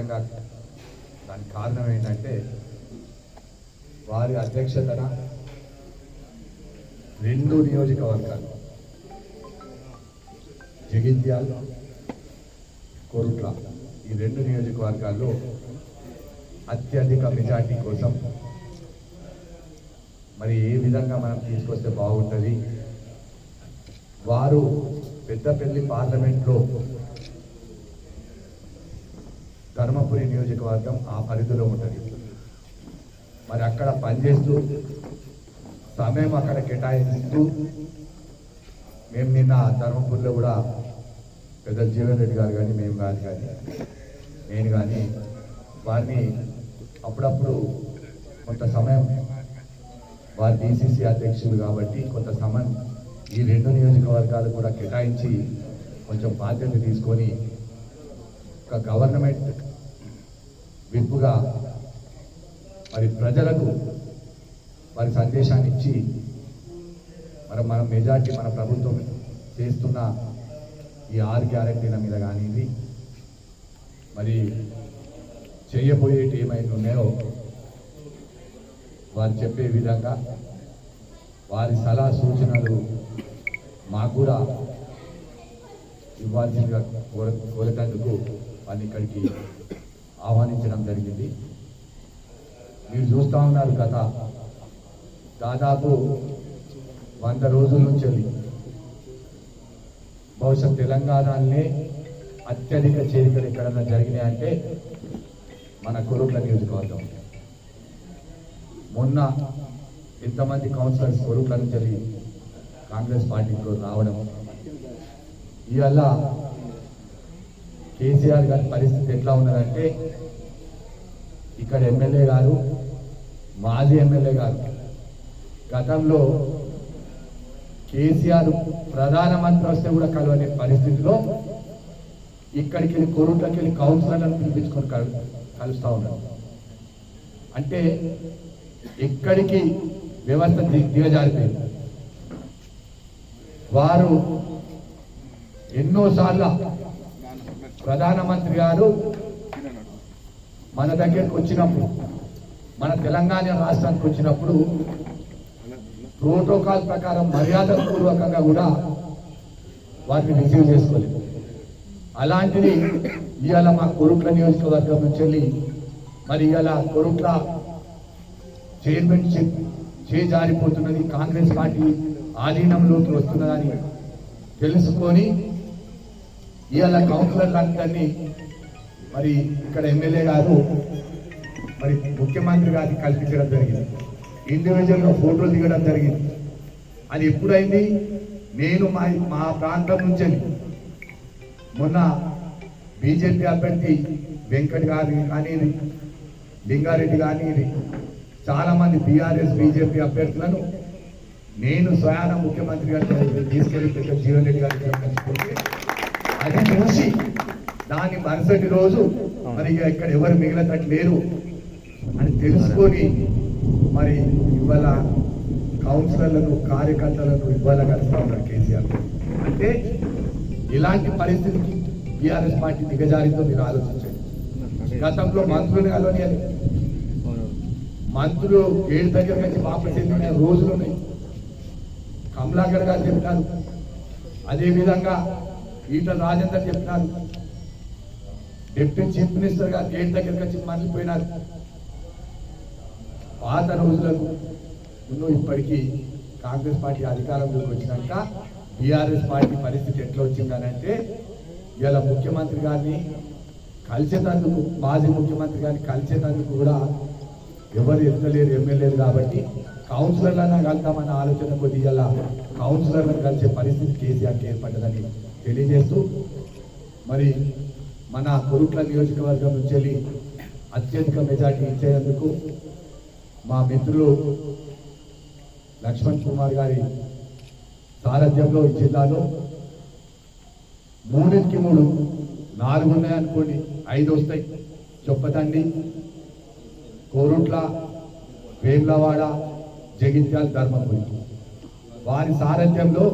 ముఖ్యంగా దానికి కారణం ఏంటంటే వారి అధ్యక్షతన రెండు నియోజకవర్గాలు జగిత్యాల కోరుట్ల ఈ రెండు నియోజకవర్గాల్లో అత్యధిక మెజార్టీ కోసం మరి ఏ విధంగా మనం తీసుకొస్తే బాగుంటుంది? వారు పెద్దపల్లి పార్లమెంట్లో ధర్మపురి నియోజకవర్గం ఆ పరిధిలో ఉంటుంది. మరి అక్కడ పనిచేస్తూ సమయం అక్కడ కేటాయిస్తూ మేము నిన్న ధర్మపురిలో కూడా పెద్ద జీవన్ రెడ్డి గారు కానీ మేము కానీ కానీ నేను కానీ వారిని అప్పుడప్పుడు కొంత సమయం వారి డిసిసి అధ్యక్షులు కాబట్టి కొంత సమయం ఈ రెండు నియోజకవర్గాలు కూడా కేటాయించి కొంచెం బాధ్యత తీసుకొని ఒక గవర్నమెంట్ విప్పుగా మరి ప్రజలకు వారి సందేశాన్ని ఇచ్చి మరి మన మెజార్టీ మన ప్రభుత్వం చేస్తున్న ఈ ఆరు గ్యారెంటీల మీద కానిది మరి చేయబోయేటి ఏమైనా ఉన్నాయో వారు చెప్పే విధంగా వారి సలహా సూచనలు మాకు కూడా ఇవ్వాల్సిందిగా కోర కోరేటందుకు ఇక్కడికి ఆహ్వానించడం జరిగింది. మీరు చూస్తూ ఉన్నారు కథ. దాదాపు వంద రోజుల నుంచి వెళ్ళి బహుశా తెలంగాణనే అత్యధిక చేరికలు ఎక్కడన్నా జరిగినాయంటే మన కొరుట్ల నియోజకవర్గం. మొన్న ఎంతమంది కౌన్సిలర్స్ కొరుట్ల నుంచి కాంగ్రెస్ పార్టీలో రావడం. ఇవల్ల కేసీఆర్ గారి పరిస్థితి ఎట్లా ఉన్నదంటే ఇక్కడ ఎమ్మెల్యే గారు మాజీ ఎమ్మెల్యే గారు గతంలో కేసీఆర్ ప్రధానమంత్రి వస్తే కూడా కలవని పరిస్థితిలో ఇక్కడికి వెళ్ళి కొరుట్లకి వెళ్ళి కౌన్సిలర్లను పిలిపించుకొని కలు కలుస్తూ ఉన్నారు. అంటే ఎక్కడికి వ్యవస్థ దిగజారిపోయింది. వారు ఎన్నోసార్లు ప్రధానమంత్రి గారు మన దగ్గరికి వచ్చినప్పుడు మన తెలంగాణ రాష్ట్రానికి వచ్చినప్పుడు ప్రోటోకాల్ ప్రకారం మర్యాద పూర్వకంగా కూడా వారిని రిసీవ్ చేసుకోలేదు. అలాంటిది ఇవాళ మా కొరుట్ల నియోజకవర్గం నుంచి వెళ్ళి మరి ఇవాళ కొరుట్ల చైర్మన్షిప్ చేజారిపోతున్నది కాంగ్రెస్ పార్టీ ఆధీనంలోకి వస్తున్నదని తెలుసుకొని ఇవాళ కౌన్సిలర్లందరినీ మరి ఇక్కడ ఎమ్మెల్యే గారు మరి ముఖ్యమంత్రి గారికి కల్పించడం జరిగింది. ఇండివిజువల్గా ఫోటోలు దిగడం జరిగింది. అది ఎప్పుడైంది? నేను మా మా ప్రాంతం నుంచి మొన్న బీజేపీ అభ్యర్థి వెంకట్ గారి కానీ లింగారెడ్డి కానీ చాలామంది బీఆర్ఎస్ బీజేపీ అభ్యర్థులను నేను స్వయాన ముఖ్యమంత్రి గారితో తీసుకెళ్ళి పెద్ద జీవన్ రెడ్డి గారితో అది చూసి దాని మరుసటి రోజు మరి ఇక్కడ ఎవరు మిగిలినట్టు లేరు అని తెలుసుకొని మరి ఇవాళ కౌన్సిలర్లను కార్యకర్తలను ఇవాళ కలుస్తా ఉన్నారు కేసీఆర్. అంటే ఇలాంటి పరిస్థితికి టీఆర్ఎస్ పార్టీ దిగజారిందో మీరు ఆలోచించండి. గతంలో మంత్రులు కలవని మంత్రులు ఏడు దగ్గర నుంచి వాపస్ వెళ్ళిన రోజులు ఉన్నాయి. కమలాకర్ గారు చెప్పినారు అదేవిధంగా ఈటల రాజేందర్ చెప్పినారు. Deputy chief minister garu gate దగ్గరికి వచ్చి మరలిపోయినారు పాత రోజులకు ఉన్ను ఇప్పటికీ కాంగ్రెస్ పార్టీ అధికారంలోకి వచ్చినాక బీఆర్ఎస్ పార్టీ పరిస్థితి ఎట్లా వచ్చిందనంటే ఇలా ముఖ్యమంత్రి గారిని కలిసేటందుకు మాజీ ముఖ్యమంత్రి గారిని కలిసేటందుకు కూడా ఎవరు ఎత్తలేరు ఎమ్మెల్యేలు కాబట్టి కౌన్సిలర్లను కలుద్దామన్న ఆలోచన కొద్దిగా ఇలా కౌన్సిలర్లను కలిసే పరిస్థితి కేసీఆర్కి ఏర్పడ్డదని తెలియజేస్తూ మరి మన కొరుట్ల నియోజకవర్గం నుంచి వెళ్ళి అత్యధిక మెజార్టీ ఇచ్చేందుకు మా మిత్రులు లక్ష్మణ్ కుమార్ గారి సారథ్యంలో ఈ జిల్లాలో మూడింటికి మూడు నాలుగు ఉన్నాయనుకోండి ఐదు వస్తాయి. చొప్పదండి కోరుట్ల వేములవాడ జగిత్యాల ధర్మపురి. వారి సారథ్యంలో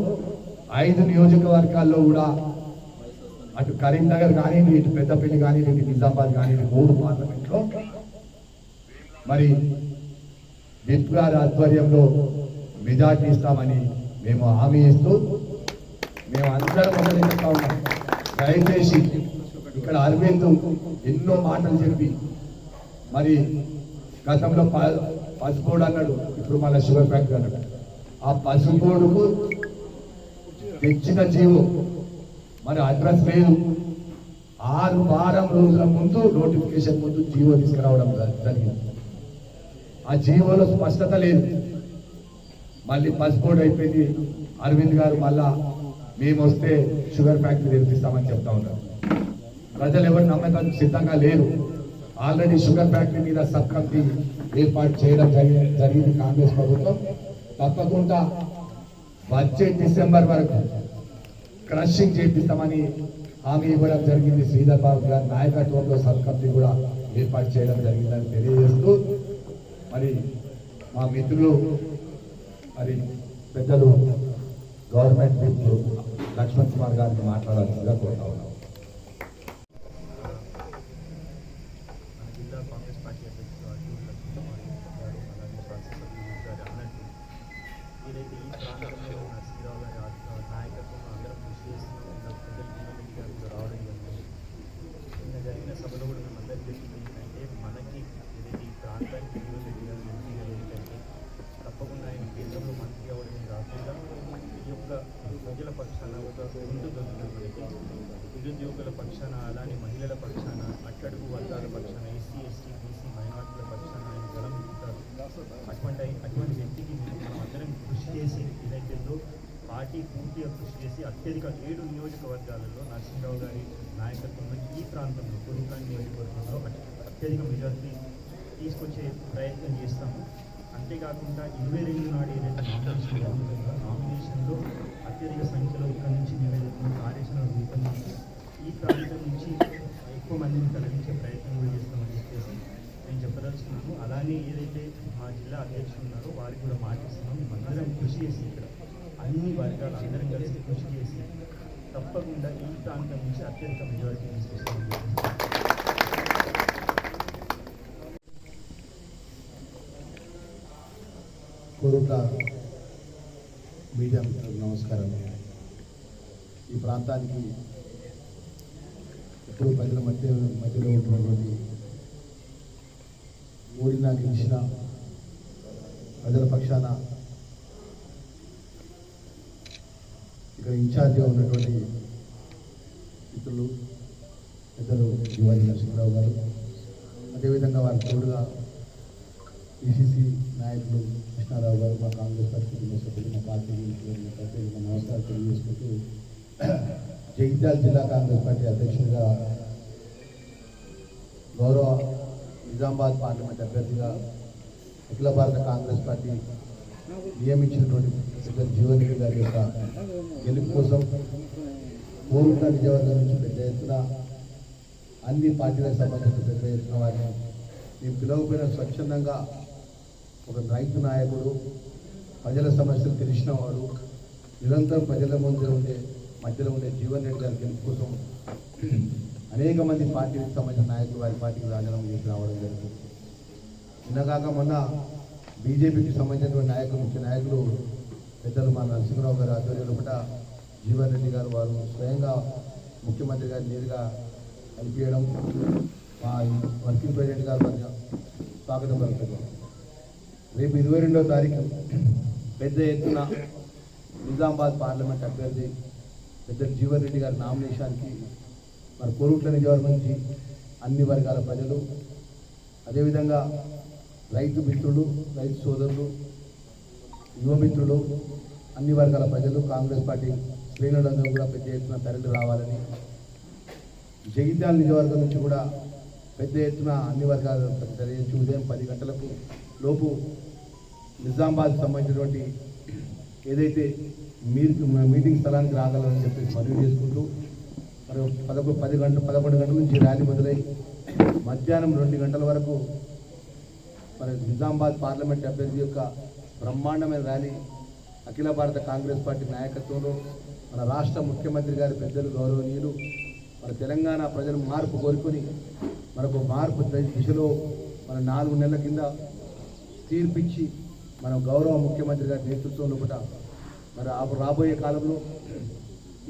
ఐదు నియోజకవర్గాల్లో కూడా అటు కరీంనగర్ కానీ ఇటు పెద్దపల్లి కానీ ఇటు నిజామాబాద్ కానీ మూడు పార్లమెంట్లో. మరి విప్ గారి ఆధ్వర్యంలో మెజార్టీ ఇస్తామని మేము హామీ ఇస్తూ మేము అందరం చెప్తా ఉన్నాం దయచేసి ఇక్కడ అరవింద్ ఎన్నో మాటలు చెప్పి మరి గతంలో ప- పసుపోడు అన్నాడు ఇప్పుడు మళ్ళీ షుగర్ ఫ్యాక్టరీ అన్నాడు ఆ పసుపోడుకు తెచ్చిన జీవో. మరి అడ్రస్ లేదు ఆరు వారం రోజుల ముందు నోటిఫికేషన్ ముందు జీవో తీసుకురావడం జరిగింది. ఆ జీవోలో స్పష్టత లేదు. మళ్ళీ పసుపోడు అయిపోయింది. అరవింద్ గారు మళ్ళా మేము వస్తే షుగర్ ఫ్యాక్టరీ తెరిపిస్తామని చెప్తా ఉన్నారు. ప్రజలు ఎవరు నమ్మకానికి సిద్ధంగా లేరు. ఆల్రెడీ షుగర్ ఫ్యాక్టరీ మీద సబ్ కమిటీ ఏర్పాటు చేయడం జరిగింది కాంగ్రెస్ ప్రభుత్వం. తప్పకుండా వచ్చే డిసెంబర్ వరకు క్రషింగ్ చేపిస్తామని హామీ ఇవ్వడం జరిగింది. శ్రీధర్ బాబు గారి నాయకత్వంలో సబ్ కమిటీ కూడా ఏర్పాటు చేయడం జరిగిందని తెలియజేస్తూ మరి మా మిత్రులు మరి పెద్దలు గవర్నమెంట్ మిత్రులు లక్ష్మణ్ కుమార్ గారిని మాట్లాడాల్సిందిగా కోరుతా ఉన్నాం మన జిల్లా కాంగ్రెస్ పార్టీ అధ్యక్షుడు అర్జున్ లక్ష్మీకుమార్ గారు అలాగే శాసనసభ్యులు గారు అన్నట్టు ఏదైతే ఈ ప్రాంతంలో నరసింహరావు గారి ఆ- నాయకత్వంలో అందరం కృషి చేస్తున్నాం ఇలా ప్రజలు జీవనరెడ్డి గారు కూడా రావడం జరిగింది నిన్న జరిగిన సభలో కూడా మేము అందరికీ చెప్పింది ఏంటంటే మనకి ఏదైతే ఈ ప్రాంతానికి జీవనరెడ్డి గారు ఎంపీగా ఏంటంటే తప్పకుండా ఆయన కేంద్రంలో మంత్రి అవ్వడమే కాకుండా ఈ యొక్క ప్రజల పక్షాన ఒక ముందు మనకి నిరుద్యోగుల పక్షాన అలానే మహిళల పక్షాన అట్టడుగు వర్గాల పక్షాన ఎస్సీ ఎస్టీ బీసీ మైనార్టీల పక్షాన ఆయన గలం ఉంటారు అటువంటి అటువంటి వ్యక్తికి మనం అందరం కృషి చేసి ఏదైతుందో పార్టీ పూర్తిగా కృషి చేసి అత్యధిక ఏడు నియోజకవర్గాలలో నరసింహరావు గారి నాయకత్వంలో ఈ ప్రాంతంలో కొనుకాని నియోజకవర్గంలో అత్యధిక మెజార్టీ తీసుకొచ్చే ప్రయత్నం చేస్తాము. అంతేకాకుండా ఇరవై రెండు నాడు ఏదైతే నామినేషన్ జరుగుతుందో నామినేషన్లో అత్యధిక సంఖ్యలో ఇక్కడ నుంచి మేము ఏదైతే కార్యాచరణ రూపొందించి ఈ ప్రాంతం నుంచి ఎక్కువ మందిని తరలించే ప్రయత్నం కూడా చేస్తాం నేను చెప్పదలుచుకున్నాను. అలానే ఏదైతే మా జిల్లా అధ్యక్షులు ఉన్నారో వారికి కూడా మాటిస్తున్నాం. మేమందరం కృషి చేసి ఇక్కడ అన్ని వర్గాలు అందరం కలిసి కృషి చేసి తప్పకుండా ఈ ప్రాంతం నుంచి అత్యంత మెజారిటీ తీసుకొస్తామని చెప్పేసి మీడియా మిత్రులకు నమస్కారం. ఈ ప్రాంతానికి ఎప్పుడు ప్రజల మధ్య మధ్యలో ఉన్నటువంటి ఓడినా గెలిచిన ప్రజల పక్షాన ఇక్కడ ఇన్ఛార్జిగా ఉన్నటువంటి మిత్రులు పెద్దలు యువాజీ నరసింహరావు గారు అదేవిధంగా వారి తోడుగా పిసిసి నాయకులు కృష్ణారావు గారు మా కాంగ్రెస్ పార్టీ కుటుంబ సభ్యులు మా పార్టీ ప్రత్యేకంగా నమస్కారం తెలియజేసుకుంటూ జగిత్యాల జిల్లా కాంగ్రెస్ పార్టీ అధ్యక్షుడిగా గౌరవ నిజామాబాద్ పార్లమెంట్ అభ్యర్థిగా అఖిల భారత కాంగ్రెస్ పార్టీ నియమించినటువంటి పెద్ద జీవన్ గారి యొక్క గెలుపు కోసం కోరుట్ల నిజవర్గం నుంచి పెద్ద ఎత్తున అన్ని పార్టీలకు సంబంధించిన పెద్ద ఎత్తున వారిని మేము పిలవపోయిన స్వచ్ఛందంగా ఒక రైతు నాయకుడు ప్రజల సమస్యలు తెలిసిన వాడు నిరంతరం ప్రజల ముందు ఉండే మధ్యలో ఉండే జీవన్ రెడ్డి గారి గెలుపు కోసం అనేక మంది పార్టీలకు సంబంధించిన నాయకులు వారి పార్టీకి రాజీనామా చేసి రావడం జరిగింది. నిన్నగాక మొన్న బీజేపీకి సంబంధించినటువంటి నాయకులు ముఖ్య నాయకులు పెద్దలు మా నరసింహరావు గారు ఆధ్వర్యంలో కూడా జీవన్ రెడ్డి గారు వారు స్వయంగా ముఖ్యమంత్రి గారి నేరుగా కలిపియడం మా వర్కింగ్ ప్రెసిడెంట్ గారు వారికి స్వాగతం పలుకుతున్నాం. రేపు ఇరవై రెండవ తారీఖు పెద్ద ఎత్తున నిజామాబాద్ పార్లమెంట్ అభ్యర్థి పెద్ద జీవన్ రెడ్డి గారి నామినేషన్కి మరి కోరుట్ల నియోజకవర్గం నుంచి అన్ని వర్గాల ప్రజలు అదేవిధంగా రైతు మిత్రులు రైతు సోదరులు యువ మిత్రులు అన్ని వర్గాల ప్రజలు కాంగ్రెస్ పార్టీ శ్రేణులందరూ కూడా పెద్ద ఎత్తున తరలి రావాలని జగిత్యాల నియోజకవర్గం నుంచి కూడా పెద్ద ఎత్తున అన్ని వర్గాల తెలియజేసి ఉదయం పది గంటలకు లోపు నిజామాబాద్ సంబంధించినటువంటి ఏదైతే మీరు మీటింగ్ స్థలానికి రాగలరని చెప్పేసి మనవి చేసుకుంటూ మరి పదకొండు పది గంటల పదకొండు గంటల నుంచి ర్యాలీ మొదలై మధ్యాహ్నం రెండు గంటల వరకు మరి నిజామాబాద్ పార్లమెంట్ అభ్యర్థి యొక్క బ్రహ్మాండమైన ర్యాలీ అఖిల భారత కాంగ్రెస్ పార్టీ నాయకత్వంలో మన రాష్ట్ర ముఖ్యమంత్రి గారి పెద్దలు గౌరవనీయులు మన తెలంగాణ ప్రజలు మార్పు కోరుకొని మనకు మార్పు దిశలో మన నాలుగు నెలల కింద తీర్పిచ్చి మన గౌరవ ముఖ్యమంత్రి గారి నేతృత్వంలో కూడా మరి రాబోయే కాలంలో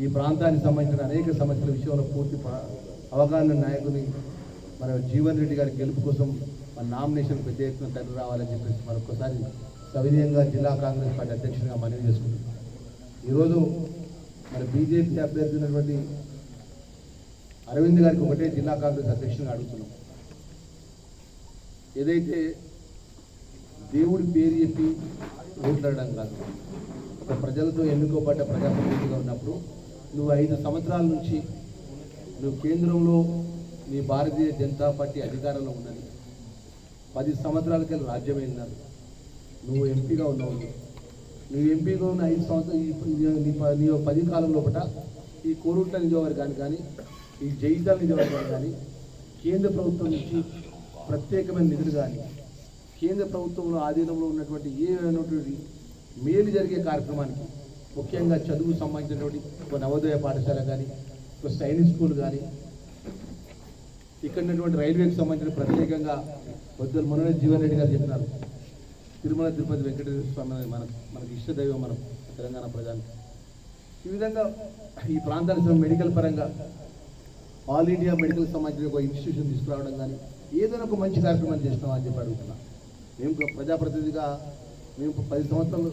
ఈ ప్రాంతానికి సంబంధించిన అనేక సమస్యల విషయంలో పూర్తి అవగాహన నాయకుని మన జీవన్ రెడ్డి గారి గెలుపు కోసం మన నామినేషన్ పెద్ద ఎత్తున తరలి రావాలని చెప్పేసి మరొకసారి సవినీయంగా జిల్లా కాంగ్రెస్ పార్టీ అధ్యక్షునిగా మనవి చేసుకుంటున్నాం. ఈరోజు మన బీజేపీ అభ్యర్థి ఉన్నటువంటి అరవింద్ గారికి ఒకటే జిల్లా కాంగ్రెస్ అధ్యక్షునిగా అడుగుతున్నాం. ఏదైతే దేవుడి పేరు చెప్పి ఓట్లాడడం కాదు ప్రజలతో ఎన్నుకోబడ్డ ప్రజాప్రతినిధిగా ఉన్నప్పుడు నువ్వు ఐదు సంవత్సరాల నుంచి నువ్వు కేంద్రంలో నీ భారతీయ జనతా పార్టీ అధికారంలో ఉన్నది. పది సంవత్సరాలకి రాజ్యమైనారు నువ్వు ఎంపీగా ఉన్నావు. నువ్వు ఎంపీగా ఉన్న ఐదు సంవత్సరాలు నీ పది కాలం లోపల ఈ కోరుట్ల నిజవర్గాన్ని కానీ ఈ జైతాల నిజవర్గాన్ని కానీ కేంద్ర ప్రభుత్వం నుంచి ప్రత్యేకమైన నిధులు కానీ కేంద్ర ప్రభుత్వంలో ఆధీనంలో ఉన్నటువంటి ఏమైనటువంటి మేలు జరిగే కార్యక్రమానికి ముఖ్యంగా చదువు సంబంధించినటువంటి ఒక నవోదయ పాఠశాల కానీ ఒక సైనిక్ స్కూల్ కానీ ఇక్కడ ఉన్నటువంటి రైల్వేకి సంబంధించిన ప్రత్యేకంగా పొద్దున మొన్న జీవన్ రెడ్డి గారు చెప్పినారు. తిరుమల తిరుపతి వెంకటేశ్వర స్వామి అనేది మన మనకి ఇష్ట దైవం మనం తెలంగాణ ప్రజానికి. ఈ విధంగా ఈ ప్రాంతానికి మెడికల్ పరంగా ఆల్ ఇండియా మెడికల్ సంబంధించిన ఒక ఇన్స్టిట్యూషన్ తీసుకురావడం కానీ ఏదైనా ఒక మంచి కార్యక్రమాలు చేస్తామని చెప్పి అడుగుతున్నా. మేము ప్రజాప్రతినిధిగా మేము పది సంవత్సరాలు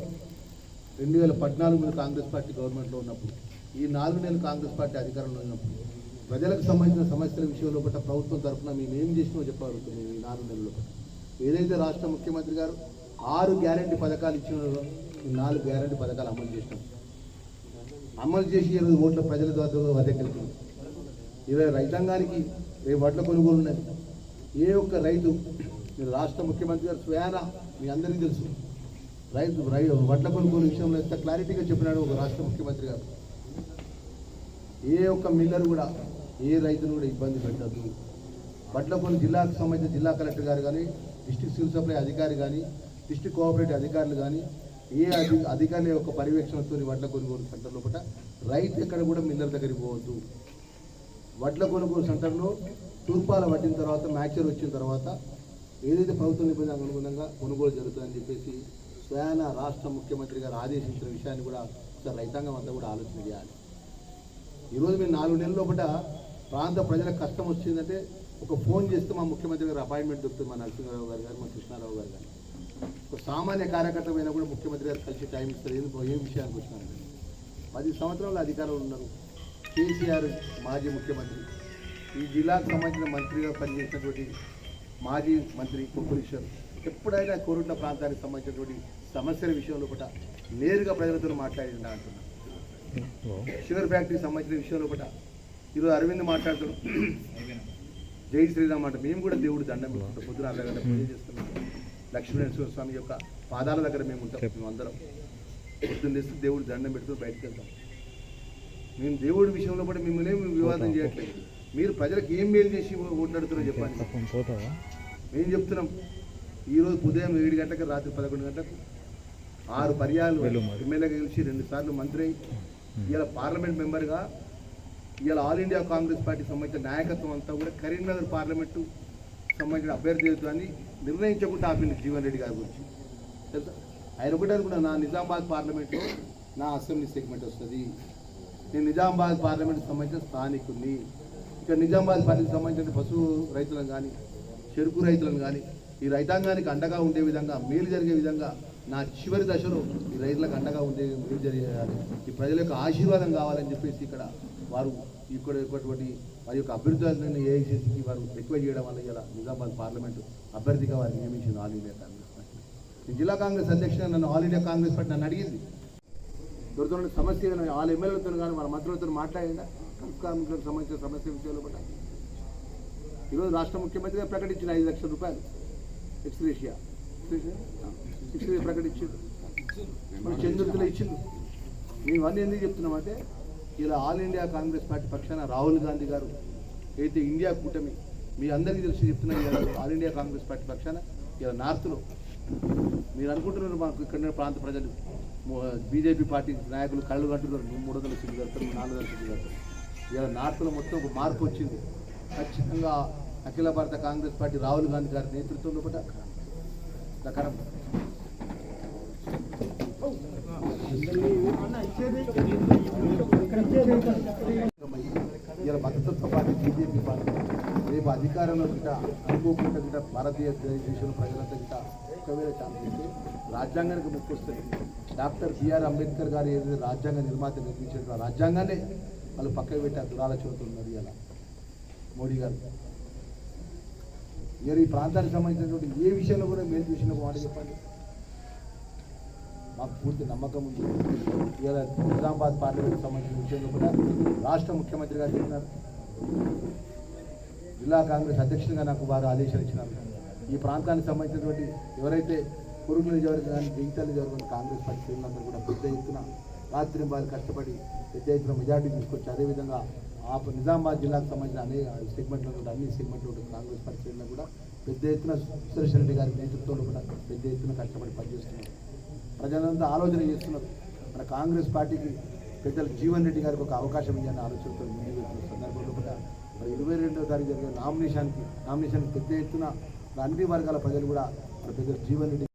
రెండు వేల పద్నాలుగులో కాంగ్రెస్ పార్టీ గవర్నమెంట్లో ఉన్నప్పుడు ఈ నాలుగు నెలలు కాంగ్రెస్ పార్టీ అధికారంలో ఉన్నప్పుడు ప్రజలకు సంబంధించిన సమస్యల విషయంలో పట్ల ప్రభుత్వం తరఫున మేము ఏం చేసినామో చెప్పగలుగుతున్నాం ఈ నాలుగు నెలల్లో. ఏదైతే రాష్ట్ర ముఖ్యమంత్రి గారు ఆరు గ్యారంటీ పథకాలు ఇచ్చిన ఈ నాలుగు గ్యారంటీ పథకాలు అమలు చేసినాం. అమలు చేసి ఇరవై ఓట్ల ప్రజల ద్వారా వద్దకెళ్తుంది ఇరవై రైతాంగానికి రేపు వడ్ల కొనుగోలు ఉన్నది? ఏ ఒక్క రైతు మీరు రాష్ట్ర ముఖ్యమంత్రి గారు స్వయాన మీ అందరికీ తెలుసు. రైతు రై వడ్ల కొనుగోలు విషయంలో ఎంత క్లారిటీగా చెప్పినాడు ఒక రాష్ట్ర ముఖ్యమంత్రి గారు. ఏ ఒక్క మిల్లర్ కూడా ఏ రైతును కూడా ఇబ్బంది పెట్టద్దు. వడ్ల కొను జిల్లాకు సంబంధించిన జిల్లా కలెక్టర్ గారు కానీ డిస్టిక్ సివిల్ సప్లై అధికారి కానీ డిస్టిక్ కోఆపరేటివ్ అధికారులు కానీ ఏ అధి అధికారుల యొక్క పర్యవేక్షణతో వడ్ల కొనుగోలు సెంటర్ లోపల రైతు ఎక్కడ కూడా మిల్లర్ దగ్గరికి పోవద్దు. వడ్ల కొనుగోలు సెంటర్లో తూర్పాల పట్టిన తర్వాత మ్యాచర్ వచ్చిన తర్వాత ఏదైతే ప్రభుత్వ ఇబ్బంది అనుగుణంగా కొనుగోలు జరుగుతుందని చెప్పేసి స్వయాన రాష్ట్ర ముఖ్యమంత్రి గారు ఆదేశించిన విషయాన్ని కూడా ఒకసారి రైతాంగం అంతా కూడా ఆలోచన చేయాలి. ఈరోజు మేము నాలుగు నెలల ఒకట ప్రాంత ప్రజలకు కష్టం వచ్చిందంటే ఒక ఫోన్ చేస్తే మా ముఖ్యమంత్రి గారు అపాయింట్మెంట్ దొరుకుతుంది మా నరసింహారావు గారు కానీ మా కృష్ణారావు గారు కానీ ఒక సామాన్య కార్యకర్త అయినా కూడా ముఖ్యమంత్రి గారు కలిసి టైం ఇస్తారు. ఎందుకు ఏ విషయానికి వచ్చినారంటే పది సంవత్సరాల అధికారంలో ఉన్నారు. కేసీఆర్ మాజీ ముఖ్యమంత్రి. ఈ జిల్లాకు సంబంధించిన మంత్రిగా పనిచేసినటువంటి మాజీ మంత్రి కుప్పలీశ్వర్ ఎప్పుడైనా కోరుట్ల ప్రాంతానికి సంబంధించినటువంటి సమస్యల విషయంలో కూడా నేరుగా ప్రజలతో మాట్లాడిందా అంటున్నా. షుగర్ ఫ్యాక్టరీకి సంబంధించిన విషయంలో కూడా ఈరోజు అరవింద్ మాట్లాడుతున్నాం జై శ్రీరామ్ అంటే. మేము కూడా దేవుడు దండం పెట్టుకుంటాం. పొద్దున అర్ధ గంట పూజ చేస్తున్నాం. లక్ష్మీనరసింహ స్వామి యొక్క పాదాల దగ్గర మేము ఉంటాం. మేము అందరం పొద్దున్న లేస్తే దేవుడు దండం పెట్టుకుని బయటకు వెళ్తాం. మేము దేవుడి విషయంలో కూడా మిమ్మల్ని ఏమి వివాదం చేయట్లేదు. మీరు ప్రజలకు ఏం మేలు చేసి ఓట్లాడుతారో చెప్పండి. మేము చెప్తున్నాం. ఈరోజు ఉదయం ఏడు గంటలకు రాత్రి పదకొండు గంటలకు ఆరు పర్యాలు. ఎమ్మెల్యేగా గెలిచి రెండు సార్లు మంత్రి ఇలా పార్లమెంట్ మెంబర్గా ఇలా ఆల్ ఇండియా కాంగ్రెస్ పార్టీ సంబంధించిన నాయకత్వం అంతా కూడా కరీంనగర్ పార్లమెంటు సంబంధించిన అభ్యర్థి నిర్ణయించకుండా ఆపింది జీవన్ రెడ్డి గారి గురించి. ఆయన ఒకటి అనుకున్నా నా నిజామాబాద్ పార్లమెంట్లో నా అసెంబ్లీ సెగ్మెంట్ వస్తుంది. నేను నిజామాబాద్ పార్లమెంట్కి సంబంధించిన స్థానికుడిని ఇక్కడ నిజామాబాద్ పార్టీకి సంబంధించిన పశువు రైతులను కానీ చెరుకు రైతులను కానీ ఈ రైతాంగానికి అండగా ఉండే విధంగా మేలు జరిగే విధంగా నా చివరి దశలో ఈ రైతులకు అండగా ఉండే మేలు జరిగేయాలి ఈ ప్రజల యొక్క ఆశీర్వాదం కావాలని చెప్పేసి ఇక్కడ వారు ఇక్కడ ఇటువంటి వారి యొక్క అభ్యర్థులను ఏఐసీసీకి వారు రిక్వెస్ట్ చేయడం వల్ల ఇలా నిజామాబాద్ పార్లమెంటు అభ్యర్థిగా వారు నియమించింది ఆల్ ఇండియా కాంగ్రెస్ పార్టీ. ఈ జిల్లా కాంగ్రెస్ అధ్యక్షుడు నన్ను ఆల్ ఇండియా కాంగ్రెస్ పార్టీ నన్ను అడిగింది. దొరుకుతున్న సమస్య ఏదైనా వాళ్ళ ఎమ్మెల్యేలతో కానీ వాళ్ళ మంత్రులతో మాట్లాడిందా? కార్మికులకు సంబంధించిన సమస్య విషయంలో కూడా. ఈరోజు రాష్ట్ర ముఖ్యమంత్రిగా ప్రకటించిన ఐదు లక్షల రూపాయలు. ఎక్స్గ్రేషియా ఎక్స్గ్రేషియా ప్రకటించారు మన చంద్రుతిలో ఇచ్చింది మేము అన్నీ ఎందుకు చెప్తున్నామంటే ఇలా ఆల్ ఇండియా కాంగ్రెస్ పార్టీ పక్షాన రాహుల్ గాంధీ గారు అయితే ఇండియా కూటమి మీ అందరికీ తెలిసి చెప్తున్నా ఇలా ఆల్ ఇండియా కాంగ్రెస్ పార్టీ పక్షాన ఇలా నార్త్లో మీరు అనుకుంటున్నారు మాకు ఇక్కడ ఉన్న ప్రాంత ప్రజలు బీజేపీ పార్టీ నాయకులు కళ్ళు కట్టుకున్నారు మేము మూడు వందల సీట్లు కడతారు నాలుగు వందల సీట్లు కడతారు ఇలా నార్త్లో మొత్తం ఒక మార్పు వచ్చింది. ఖచ్చితంగా అఖిల భారత కాంగ్రెస్ పార్టీ రాహుల్ గాంధీ గారి నేతృత్వంలో కూడా ప్రకారం ఇలా మద్దతుతో పాటు బీజేపీ పార్టీ రేపు అధికారంలో గిట అనుకోకుండా గిట భారతీయ దేశంలో ప్రజలంతా గిట ఒకవేళ ఛాన్స్ ఇస్తే రాజ్యాంగానికి ముక్కు డాక్టర్ బిఆర్ అంబేద్కర్ గారు ఏదైతే రాజ్యాంగ నిర్మాత నిర్మించిన రాజ్యాంగాన్ని వాళ్ళు పక్కకు పెట్టే ఆ దురాలోచనతో ఉన్నారు ఇలా మోడీ గారు. ఇక ఈ ప్రాంతానికి సంబంధించినటువంటి ఏ విషయంలో కూడా మేలు చూసిన ఒక మాట చెప్పండి. మాకు పూర్తి నమ్మకం ఉంది. ఇవాళ నిజామాబాద్ పార్లమెంట్ సంబంధించిన విషయంలో కూడా రాష్ట్ర ముఖ్యమంత్రి గారు చెప్పినారు. జిల్లా కాంగ్రెస్ అధ్యక్షుడిగా నాకు వారు ఆదేశాలు ఇచ్చినారు. ఈ ప్రాంతానికి సంబంధించినటువంటి ఎవరైతే పురుగుల నియోజకవర్గం కానీ జగిత్యాల కాంగ్రెస్ పార్టీ శ్రేణులందరూ కూడా పెద్ద ఎత్తున రాత్రి బాగా కష్టపడి పెద్ద ఎత్తున మెజార్టీ తీసుకొచ్చి అదేవిధంగా ఆ నిజామాబాద్ జిల్లాకు సంబంధించిన అనేక సెగ్మెంట్లో కూడా అన్ని సెగ్మెంట్లో కాంగ్రెస్ పార్టీ శ్రేణులు కూడా పెద్ద ఎత్తున సురేష్ రెడ్డి గారి నేతృత్వంలో కూడా పెద్ద ఎత్తున కష్టపడి పనిచేస్తున్నారు. ప్రజలంతా ఆలోచన చేస్తున్నారు. మన కాంగ్రెస్ పార్టీకి పెద్దలు జీవన్ రెడ్డి గారికి ఒక అవకాశం ఇవ్వాలని ఆలోచనతో ముందుకు సందర్భంలో కూడా మరి ఇరవై రెండవ తారీఖు జరిగే నామినేషన్కి నామినేషన్ పెద్ద ఎత్తున అన్ని వర్గాల ప్రజలు కూడా మన పెద్దలు జీవన్ రెడ్డి